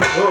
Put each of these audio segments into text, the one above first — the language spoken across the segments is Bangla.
Oh.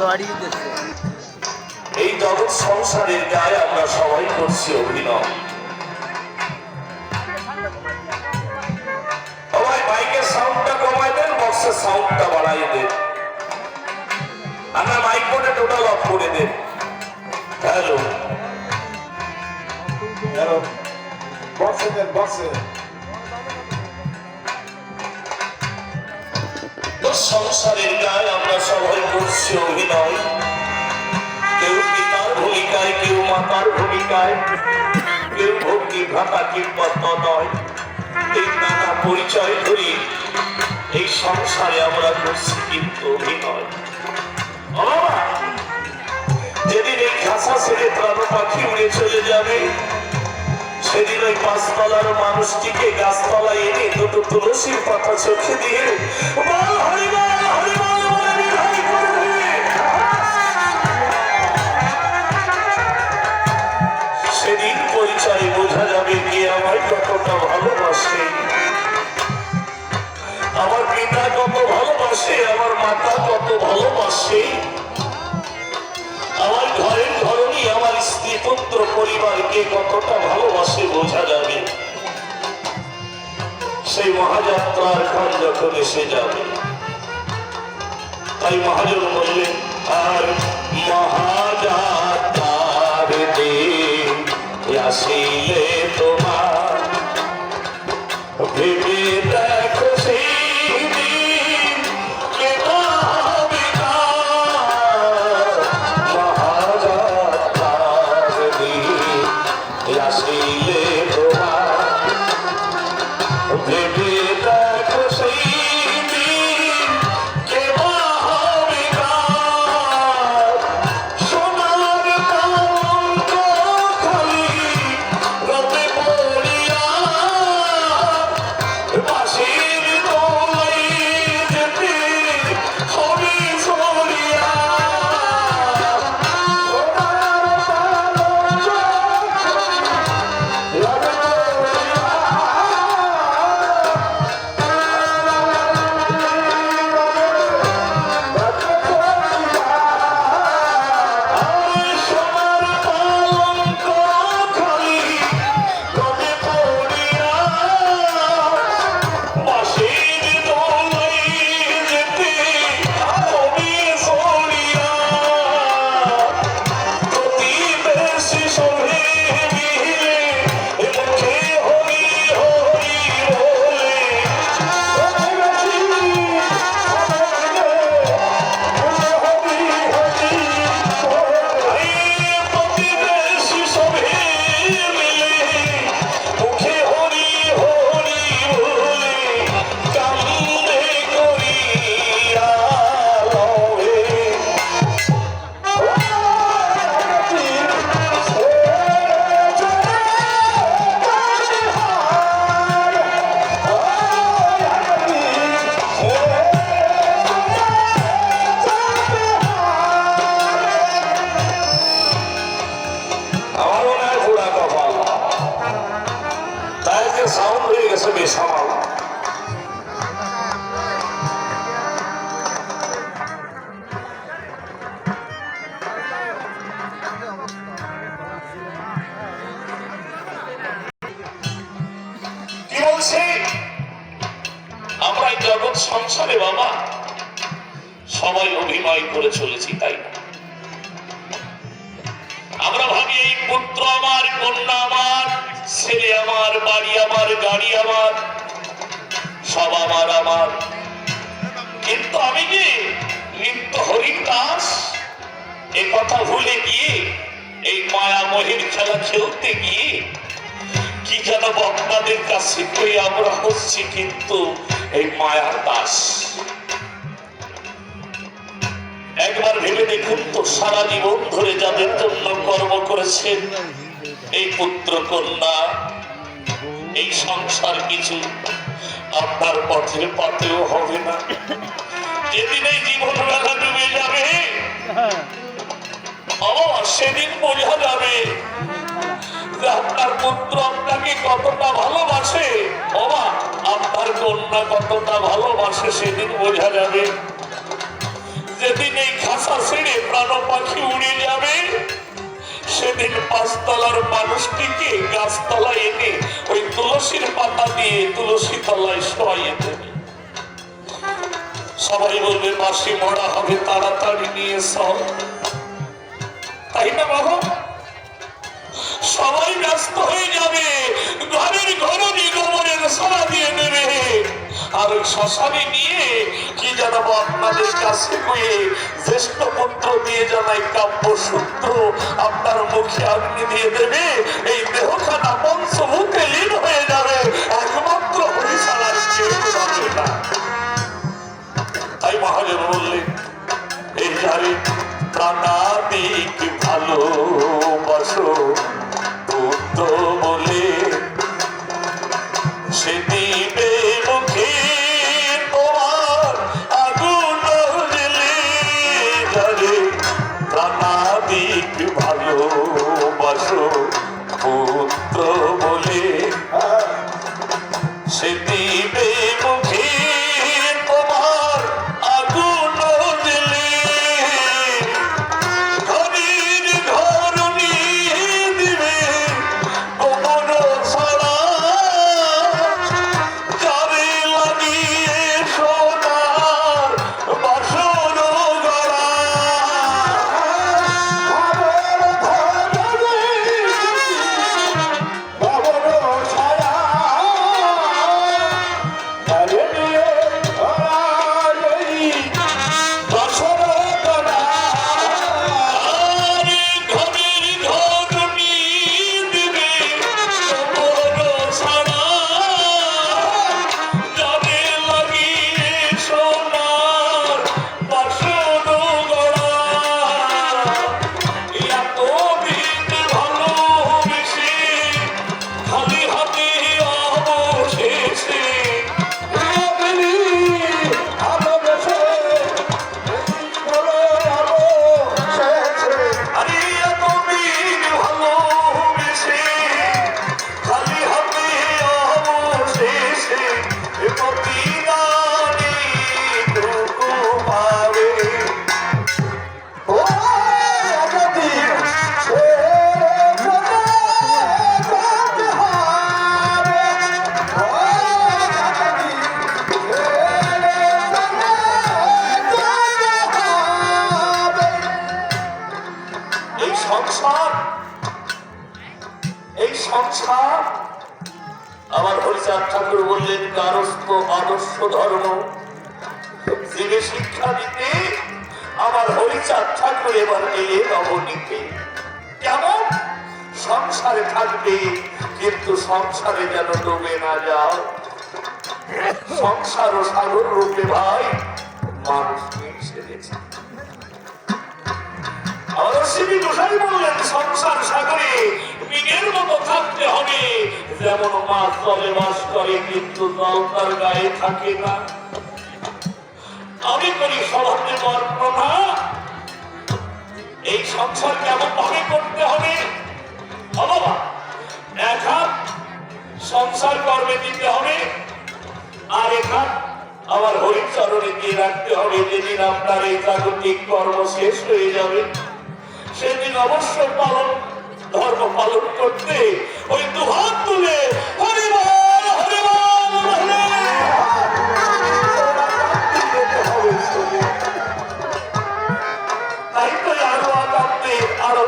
দাঁড়িয়ে দিচ্ছে। এই জগৎ সংসারের গায়ে আমরা সবাই করছি অভিনয়। মাইকের সাউন্ডটা কমাই দেন বক্সের সাউন্ডটা বাড়াই দেন। আমরা মাইক বোর্ডে টোটাল অফ করে দেন। হ্যালো হ্যালো বক্সে দেন বক্সে সংসারের গায়ে যেদিন এই খাসা ছেড়ে প্রাণ যাবে, সেদিন ওই পাঁচতলার মানুষটিকে গাছতলায় এনে দুটো তুলসীর পাতা চোখে দিয়ে যখন এসে যাবে। তাই মহাজন বললেন আর মহাযাত্রার দিন আসিলে তোমার। ভেবে দেখো তোমার। সংসারে বাবা। সবাই অভিনয় করে চলেছি, তাই আমরা ভাবি, এই পুত্র আমার, কন্যা আমার, ছেলে আমার, বাড়ি আমার, গাড়ি আমার, সব আমার আমার। কিন্তু আমি যে নিত্য হরিণ দাস, এ কথা ভুলে গিয়ে, এই মায়া মহির খেলা খেলতে গিয়ে, কি যেন বক্তাদের কাছে আমরা হচ্ছি কিন্তু এই মায়ার দাস। একবার ভেবে দেখুন তো সারা জীবন ধরে যাদের জন্য কর্ম করেছেন এই পুত্র কন্যা এই সংসার কিছু আপনার পথের পথেও হবে না। যেদিন এই জীবন বেলা ডুবে যাবে ও সেদিন বোঝা যাবে যে আপনার পুত্র আপনাকে কতটা ভালোবাসে? বাবা, আপনার কন্যা কতটা ভালোবাসে সেদিন বোঝা যাবে। যেদিন এই খাসা ছেড়ে প্রাণ পাখি উড়ে যাবে, সেদিন পাঁচতলার মানুষটিকে গাছতলায় এনে ওই তুলসীর পাতা দিয়ে তুলসী তলায় শোয়াইয়ে দেবে। সবাই বলবে, মাসি মরা হবে, তাড়াতাড়ি নিয়ে সব তাই না বাবা? সবাই ব্যস্ত হয়ে যাবে। ঘরের ঘরনি গোবরের সারা দিয়ে দেবে। আর ওই শ্মশানে নিয়ে কি জানাব আপনাদের কাছে কয়ে জ্যেষ্ঠ পুত্র দিয়ে জানাই কাব্য সূত্র আপনার মুখে অগ্নি দিয়ে দেবে। এই দেহখানা পঞ্চভূতে লীন হয়ে যাবে। একমাত্র হরিশালার কেউ না। তাই মহাজন বললেন, এই যারে প্রাণাদিক ভালোবাসো পুত্র বলে গারস্থ আদর্শ ধর্ম। যিনি শিক্ষা দিতে আমার হরিচাঁদ ঠাকুর এবার এলে নবনীতে কেমন? সংসারে থাকবে, কিন্তু সংসারে যেন ডুবে না যাও সংসার ও সাগর রূপে ভাই, মানুষ সেরেছে আমাদের গোসাই বললেন, সংসার সাগরে বিনের মতো থাকতে হবে। যেমন মাছ জলে বাস করে, কিন্তু জল তার গায়ে থাকে না। আমি করি স্বভাবে বর্ণনা এই সংসার কেমন ভাবে করতে হবে? এক হাত সংসার কর্মে দিতে হবে, আর এক হাত আমার হরিচরণে দিয়ে রাখতে হবে। যেদিন আপনার এই জাগতিক কর্ম শেষ হয়ে যাবে, সেদিন অবশ্যই পালন ধর্ম পালন করতে ওই দুহাত তুলে আরও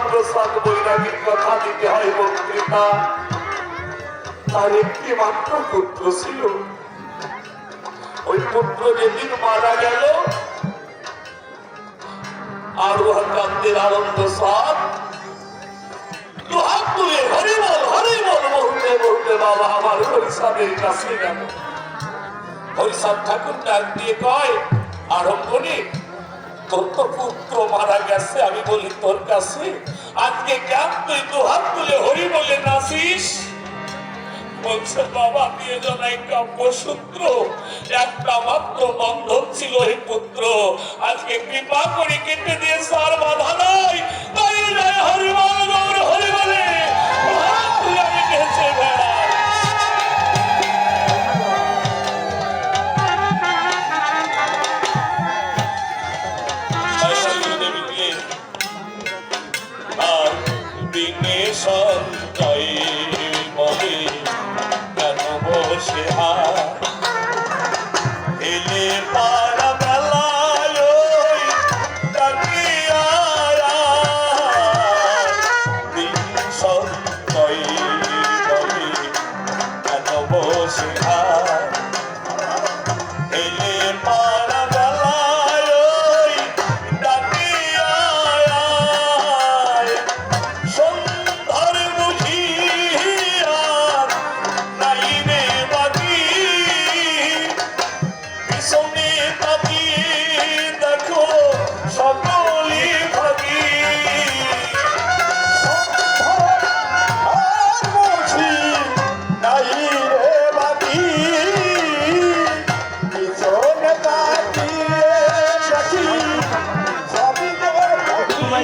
তার একটি মাত্র পুত্র ছিল। ওই পুত্র মারা গেল আনন্দ সাপ দুহাত তুলে হরি বল হরি বল বলতে বলতে বাবা আমার কাছে গেল হরিসাব ঠাকুর ডাক দিয়ে কয় আরম্ভনি তোর তো পুত্র মারা গেছে আমি বলি তোর কাছে আজকে কেন তুই দুহাত তুলে হরি বলে নাসিস বলছে, বাবা দিয়ে জনাই কাব্যসূত্র একটা মাত্র বন্ধন ছিল হে পুত্র। আজকে কৃপা করে কেটে দিয়ে সার বাধা নাই। তাই হাত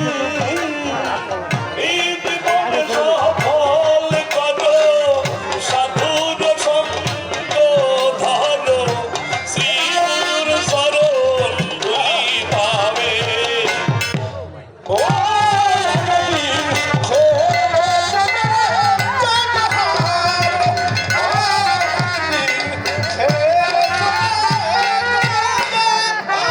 Thank you.